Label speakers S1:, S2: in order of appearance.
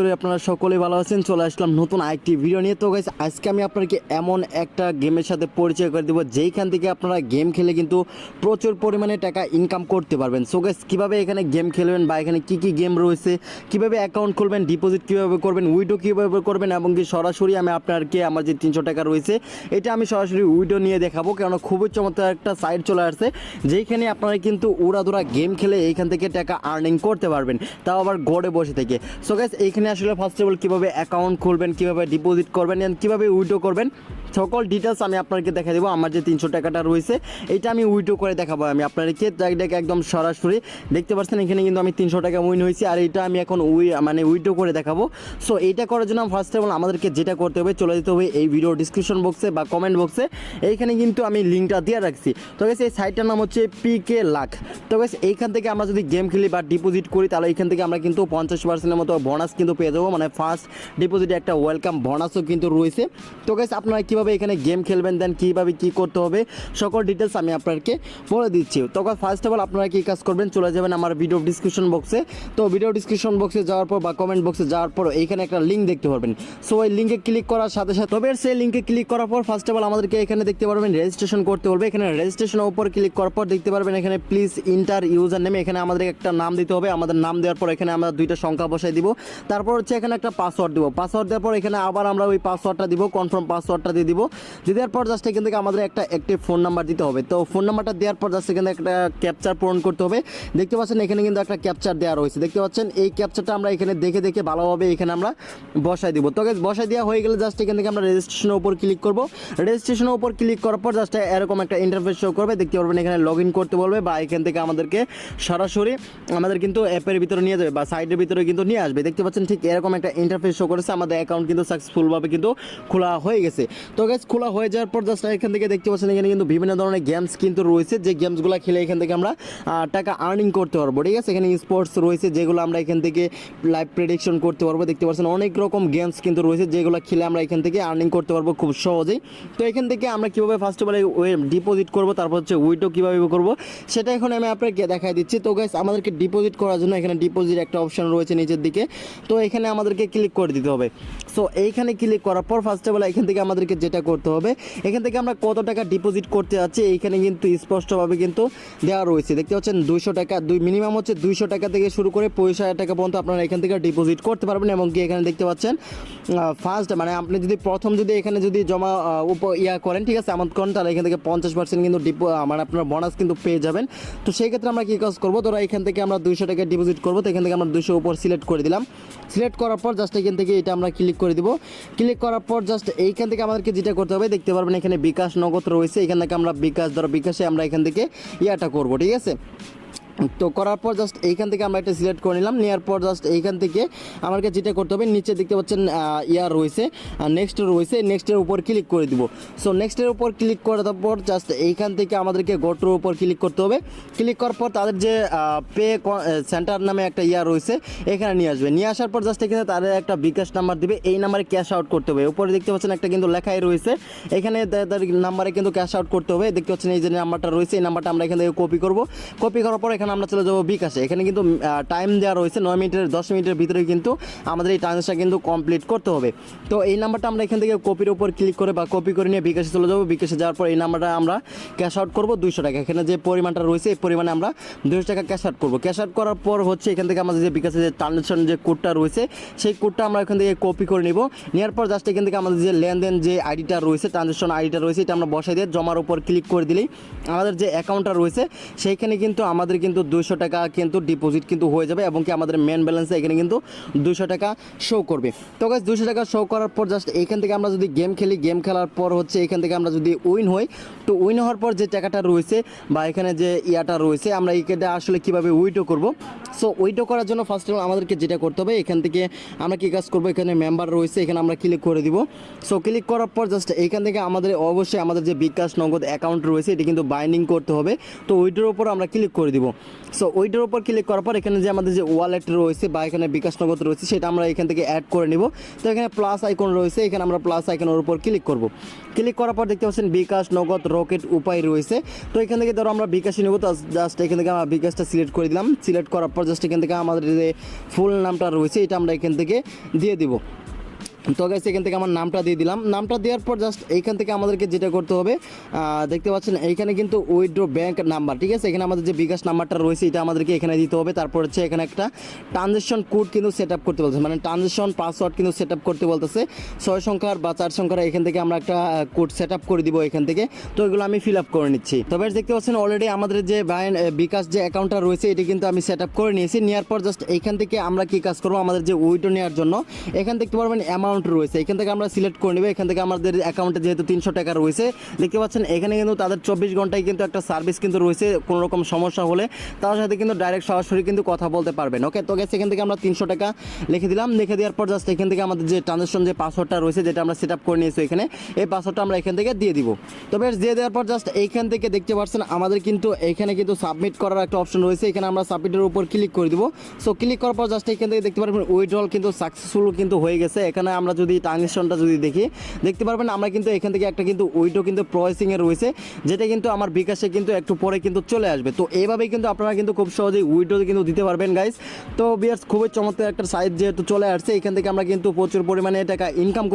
S1: করি আপনারা সকলেই ভালো আছেন, চলে আসলাম নতুন আরেকটি ভিডিও নিয়ে। তো গাইস আজকে আমি আপনাকে এমন একটা গেমের সাথে পরিচয় করে দেবো, যেইখান থেকে আপনারা গেম খেলে কিন্তু প্রচুর পরিমাণে টাকা ইনকাম করতে পারবেন। সো গাইস কীভাবে এখানে গেম খেলবেন বা এখানে কী কী গেম রয়েছে, কীভাবে অ্যাকাউন্ট খুলবেন ডিপোজিট কীভাবে করবেন উইডো কীভাবে করবেন, এবং কি সরাসরি আমি আপনাকে আমার যে তিনশো টাকা রয়েছে, এটা আমি সরাসরি উইডো নিয়ে দেখাবো কেন খুবই চমৎকার একটা সাইট চলে আসছে, যেইখানে আপনারা কিন্তু উড়াদুরা গেম খেলে এইখান থেকে টাকা আর্নিং করতে পারবেন, তাও আবার গড়ে বসে থেকে। সো গাইস এইখানে আসলে ফার্স্ট অফ অল কীভাবে অ্যাকাউন্ট খুলবেন কীভাবে ডিপোজিট করবেন অ্যান্ড কীভাবে উইডো করবেন সকল ডিটেলস আমি আপনাকে দেখা দেবো। আমার যে তিনশো টাকাটা রয়েছে, এটা আমি উইডো করে দেখাবো আমি আপনাদেরকে। এটাকে একদম সরাসরি দেখতে পাচ্ছেন, এখানে কিন্তু আমি তিনশো টাকা উইন হয়েছি আর এটা আমি এখন উই মানে উইডো করে দেখাবো। সো এইটা করার জন্য ফার্স্ট অফ অল আমাদেরকে যেটা করতে হবে, চলে যেতে হবে এই ভিডিও ডিসক্রিপশন বক্সে বা কমেন্ট বক্সে এইখানে কিন্তু আমি লিঙ্কটা দিয়ে রাখছি। তো গেছে এই সাইটটার নাম হচ্ছে পি কে লাখ তো গেছে এইখান থেকে আমরা যদি গেম খেলি বা ডিপোজিট করি, তাহলে এইখান থেকে আমরা কিন্তু পঞ্চাশ পার্সেন্টের মতো বোনাস কিন্তু পেয়ে যাব। মানে ফার্স্ট ডিপোজিটে একটা ওয়েলকাম বোনাসও কিন্তু রয়েছে। তো গেছে আপনারা কীভাবে এখানে গেম খেলবেন দেন কীভাবে কী করতে হবে, সকল ডিটেলস আমি আপনাকে বলে দিচ্ছি। তখন ফার্স্ট অফ অল আপনারা কী কাজ করবেন, চলে যাবেন আমার ভিডিও ডিসক্রিপশন বক্সে তো ভিডিও ডিসক্রিপশন বক্সে যাওয়ার পর বা কমেন্ট বক্সে যাওয়ার পর এইখানে একটা লিঙ্ক দেখতে পারবেন। সো ওই লিঙ্কে ক্লিক করার সাথে সাথে তবে সেই লিঙ্কে ক্লিক করার পর ফার্স্ট অফ অল আমাদেরকে এখানে দেখতে পারবেন রেজিস্ট্রেশন করতে বলবে এখানে রেজিস্ট্রেশনের উপর ক্লিক করার পর দেখতে পারবেন এখানে প্লিজ ইন্টার ইউজার নেমে এখানে আমাদের একটা নাম দিতে হবে। আমাদের নাম দেওয়ার পর এখানে আমরা দুইটা সংখ্যা বসাই দিব। তারপর হচ্ছে এখানে একটা পাসওয়ার্ড দিব। পাসওয়ার্ড দেওয়ার পর এখানে আবার আমরা ওই পাসওয়ার্ডটা দিব কনফার্ম পাসওয়ার্ডটা দিয়ে দিব। দিয়ে দেওয়ার পর জাস্ট এখান থেকে আমাদের একটা একটি ফোন নাম্বার দিতে হবে। তো ফোন নাম্বারটা দেওয়ার পর জাস্ট এখানে একটা ক্যাপচার পূরণ করতে হবে। দেখতে পাচ্ছেন এখানে কিন্তু একটা ক্যাপচার দেওয়া রয়েছে। দেখতে পাচ্ছেন এই ক্যাপচারটা আমরা এখানে দেখে দেখে ভালোভাবে এখানে আমরা বসাই দিব। তো বসাই দেওয়া হয়ে গেলে জাস্ট এখান থেকে আমরা রেজিস্ট্রেশনের উপর ক্লিক করব। রেজিস্ট্রেশনের উপর ক্লিক করার পর জাস্ট এরকম একটা ইন্টারফেস শো করবে। দেখতে পারবেন এখানে লগ করতে বলবে বা এখান থেকে আমাদেরকে সরাসরি আমাদের কিন্তু অ্যাপের ভিতরে নিয়ে যাবে বা সাইডের ভিতরে কিন্তু নিয়ে আসবে। দেখতে পাচ্ছেন ঠিক এরকম একটা ইন্টারফেস শো করেছে। আমাদের অ্যাকাউন্ট কিন্তু সাকসেসফুলভাবে কিন্তু খোলা হয়ে গেছে। তো গ্যাস খোলা হয়ে যাওয়ার পর জাস্ট এখান থেকে দেখতে পাচ্ছেন, এখানে কিন্তু বিভিন্ন ধরনের গেমস কিন্তু রয়েছে, যে গেমসগুলো খেলে এখান থেকে আমরা টাকা আর্নিং করতে পারব, ঠিক আছে? এখানে স্পোর্টস রয়েছে, যেগুলো আমরা এখান থেকে লাইভ প্রেডিকশন করতে পারব, দেখতে পাচ্ছেন, অনেক রকম গেমস কিন্তু রয়েছে, যেগুলো খেলে আমরা এখান থেকে আর্নিং করতে পারব খুব সহজেই। তো এখান থেকে আমরা কীভাবে ফার্স্ট অফ অল ডিপোজিট করব, তারপর হচ্ছে উইডো কীভাবে করব, সেটা এখন আমি আপনাকে দেখাই দিচ্ছি। তো গাইস আমাদেরকে ডিপোজিট করার জন্য এখানে ডিপোজিট একটা অপশন রয়েছে নিচের দিকে, তো এখানে আমাদেরকে ক্লিক করে দিতে হবে। সো এইখানে ক্লিক করার পর ফার্স্ট অফ অল এখান থেকে আমাদেরকে যেটা করতে হবে। এখান থেকে আমরা কত টাকা ডিপোজিট করতে যাচ্ছি, এইখানে কিন্তু স্পষ্টভাবে কিন্তু দেওয়া রয়েছে। দেখতে পাচ্ছেন, দুইশো টাকা, দুই মিনিমাম হচ্ছে দুইশো টাকা থেকে শুরু করে পঁচিশ হাজার টাকা পর্যন্ত আপনারা এখান থেকে ডিপোজিট করতে পারবেন এবং কি এখানে দেখতে পাচ্ছেন ফার্স্ট মানে আপনি যদি প্রথম যদি এখানে যদি জমা উপ ইয়া করেন, ঠিক আছে অ্যামাউন্ট করেন, তাহলে এখান থেকে পঞ্চাশ পার্সেন্ট কিন্তু ডিপো মানে আপনার বোনাস কিন্তু পেয়ে যাবেন। তো সেই ক্ষেত্রে আমরা কী কাজ করব, ধরো এখান থেকে আমরা দুইশো টাকা ডিপোজিট করব, তো এখান থেকে আমরা দুইশো উপর সিলেক্ট করে দিলাম। সিলেক্ট করার পর জাস্ট এখান থেকে এটা আমরা ক্লিক করে দিব। ক্লিক করার পর জাস্ট এইখান থেকে আমাদেরকে যেটা করতে হবে, দেখতে পারবেন এখানে বিকাশ নগদ রয়েছে। এখান থেকে আমরা বিকাশ, ধরো বিকাশে আমরা এখান থেকে ইয়াটা করব, ঠিক আছে? তো করার পর জাস্ট এইখান থেকে আমরা একটা সিলেক্ট করে নিলাম। নেওয়ার পর জাস্ট এইখান থেকে আমাকে যেটা করতে হবে নিচে দেখতে পাচ্ছেন ইয়ার রয়েছে আর নেক্সট রয়েছে নেক্সটের উপর ক্লিক করে দিব। সো নেক্সটের উপর ক্লিক করার পর জাস্ট এইখান থেকে আমাদেরকে গোটোর উপর ক্লিক করতে হবে। ক্লিক করার পর তাদের যে পে সেন্টার নামে একটা ইয়া রয়েছে, এখানে নিয়ে আসবে। নিয়ে আসার পর জাস্ট এখানে তাদের একটা বিকাশ নাম্বার দিবে, এই নাম্বারে ক্যাশ আউট করতে হবে। উপরে দেখতে পাচ্ছেন একটা কিন্তু লেখাই রয়েছে, এখানে তাদের নাম্বারে কিন্তু ক্যাশ আউট করতে হবে। দেখতে পাচ্ছেন এই যে নাম্বারটা রয়েছে, এই নাম্বারটা আমরা এখান থেকে কপি করব। কপি করার পর এখানে আমরা চলে যাব বিকাশে। এখানে কিন্তু টাইম দেওয়া রয়েছে নয় মিনিটের, দশ মিনিটের ভিতরে কিন্তু আমাদের এই ট্রানজ্যাকশন কিন্তু কমপ্লিট করতে হবে। তো এই নাম্বারটা আমরা এখান থেকে কপির উপর ক্লিক করে বা কপি করে নিয়ে বিকাশে চলে যাব। বিকাশে যাওয়ার পর এই নাম্বারটা আমরা ক্যাশ আউট করব দুইশো টাকা। এখানে যে পরিমাণটা রয়েছে, এই পরিমাণে আমরা দুইশো টাকা ক্যাশ আউট করব। ক্যাশ আউট করার পর হচ্ছে এখান থেকে আমাদের যে বিকাশে যে ট্রানজ্যাকশন যে কোডটা রয়েছে, সেই কোডটা আমরা এখান থেকে কপি করে নিব। নেওয়ার পর জাস্ট এখান থেকে আমাদের যে লেনদেন যে আইডিটা রয়েছে ট্রানজ্যাকশন আইডিটা রয়েছে, এটা আমরা বসাই দিয়ে জমার উপর ক্লিক করে দিলেই আমাদের যে অ্যাকাউন্টটা রয়েছে, সেইখানে কিন্তু আমাদের কিন্তু দুইশো টাকা কিন্তু ডিপোজিট কিন্তু হয়ে যাবে এবং কি আমাদের মেন ব্যালেন্সে এখানে কিন্তু দুইশো টাকা শো করবে। তো গাছ দুইশো টাকা শো করার পর জাস্ট এইখান থেকে আমরা যদি গেম খেলি গেম খেলার পর হচ্ছে এখান থেকে আমরা যদি উইন হই, তো উইন হওয়ার পর যে টাকাটা রয়েছে বা এখানে যে ইয়াটা রয়েছে, আমরা এইটা আসলে কীভাবে উইটো করব? সো উইটো করার জন্য ফার্স্ট অফ অল আমাদেরকে যেটা করতে হবে, এখান থেকে আমরা কী কাজ করব? এখানে মেম্বার রয়েছে, এখানে আমরা ক্লিক করে দিব। সো ক্লিক করার পর জাস্ট এখান থেকে আমাদের অবশ্যই আমাদের যে বিকাশ নগদ অ্যাকাউন্ট রয়েছে, এটি কিন্তু বাইন্ডিং করতে হবে। তো ওইটার উপর আমরা ক্লিক করে দিব। সো ওইটার উপর ক্লিক করার পর এখানে যে আমাদের যে ওয়ালেট রয়েছে বা এখানে বিকাশ নগদ রয়েছে, সেটা আমরা এখান থেকে অ্যাড করে নিব। তো এখানে প্লাস আইকন রয়েছে, এখানে আমরা প্লাস আইকনের উপর ক্লিক করব। ক্লিক করার পর দেখতে পাচ্ছেন বিকাশ নগদ রকেট উপায় রয়েছে। তো এখান থেকে ধরো আমরা বিকাশে নেব, তো জাস্ট এখান থেকে আমরা বিকাশটা সিলেক্ট করে দিলাম। সিলেক্ট করার পর জাস্ট এখান থেকে আমাদের যে ফুল নামটা রয়েছে, এটা আমরা এখান থেকে দিয়ে দিব। তো গাইস এখান থেকে আমার নামটা দিয়ে দিলাম। নামটা দেওয়ার পর জাস্ট এইখান থেকে আমাদেরকে যেটা করতে হবে দেখতে পাচ্ছেন, এইখানে কিন্তু উইড্রো ব্যাংক নাম্বার ঠিক আছে? এখানে আমাদের যে বিকাশ নাম্বারটা রয়েছে, এটা আমাদেরকে এখানে দিতে হবে। তারপর হচ্ছে এখানে একটা ট্রানজেকশন কোড কিন্তু সেট আপ করতে বলতেছে। মানে ট্রানজেকশন পাসওয়ার্ড কিন্তু সেট আপ করতে বলতেছে। ছয় সংখ্যার বা চার সংখ্যার এখান থেকে আমরা একটা কোড সেট আপ করে দিব এখান থেকে। তো এগুলো আমি ফিল আপ করে নিচ্ছি। তবে দেখতে পাচ্ছেন অলরেডি আমাদের যে বিকাশ যে অ্যাকাউন্টটা রয়েছে, এটি কিন্তু আমি সেট আপ করে নিয়েছি। নেওয়ার পর জাস্ট এইখান থেকে আমরা কি কাজ করব? আমাদের যে উইড্রো নেওয়ার জন্য, এখান দেখতে পারবেন অ্যামাউন্ট রয়েছে। এখান থেকে আমরা সিলেক্ট করে নেব। এখান থেকে আমাদের অ্যাকাউন্টে যেহেতু তিনশো টাকা রয়েছে, দেখতে পাচ্ছেন এখানে কিন্তু তাদের চব্বিশ ঘন্টায় কিন্তু একটা সার্ভিস কিন্তু রয়েছে কোনো রকম সমস্যা হলে তার সাথে কিন্তু ডাইরেক্ট সরাসরি কিন্তু কথা বলতে পারবেন। ওকে তো গেছে এখান থেকে আমরা তিনশো টাকা লিখে দিলাম। লিখে দেওয়ার পর জাস্ট এখান থেকে আমাদের যে ট্রানজাকশন যে পাসওয়ার্ডটা রয়েছে, যেটা আমরা সেট আপ করে নিয়েছি এখানে, এই পাসওয়ার্ডটা আমরা এখান থেকে দিয়ে দিব। তবে দিয়ে দেওয়ার পর জাস্ট এইখান থেকে দেখতে পাচ্ছেন আমাদের কিন্তু এখানে কিন্তু সাবমিট করার একটা অপশন রয়েছে। এখানে আমরা সাবমিটের উপর ক্লিক করে দিব। সো ক্লিক করার পর জাস্ট এখান থেকে দেখতে পারবেন উইড্রল কিন্তু সাকসেসফুল কিন্তু হয়ে গেছে। এখানে আমরা যদি ট্রানজেকশনটা যদি দেখি, দেখতে পারবেন আমরা কিন্তু এখান থেকে একটা কিন্তু উইডো কিন্তু প্রসেসিংয়ে রয়েছে, যেটা কিন্তু আমার বিকাশে কিন্তু একটু পরে কিন্তু চলে আসবে। তো এইভাবেই কিন্তু আপনারা কিন্তু খুব সহজেই উইডো কিন্তু দিতে পারবেন গাইস তো বিয়ার্স খুবই চমৎকার একটা সাইজ যেহেতু চলে আসছে, এখান থেকে আমরা কিন্তু প্রচুর পরিমাণে টাকা ইনকাম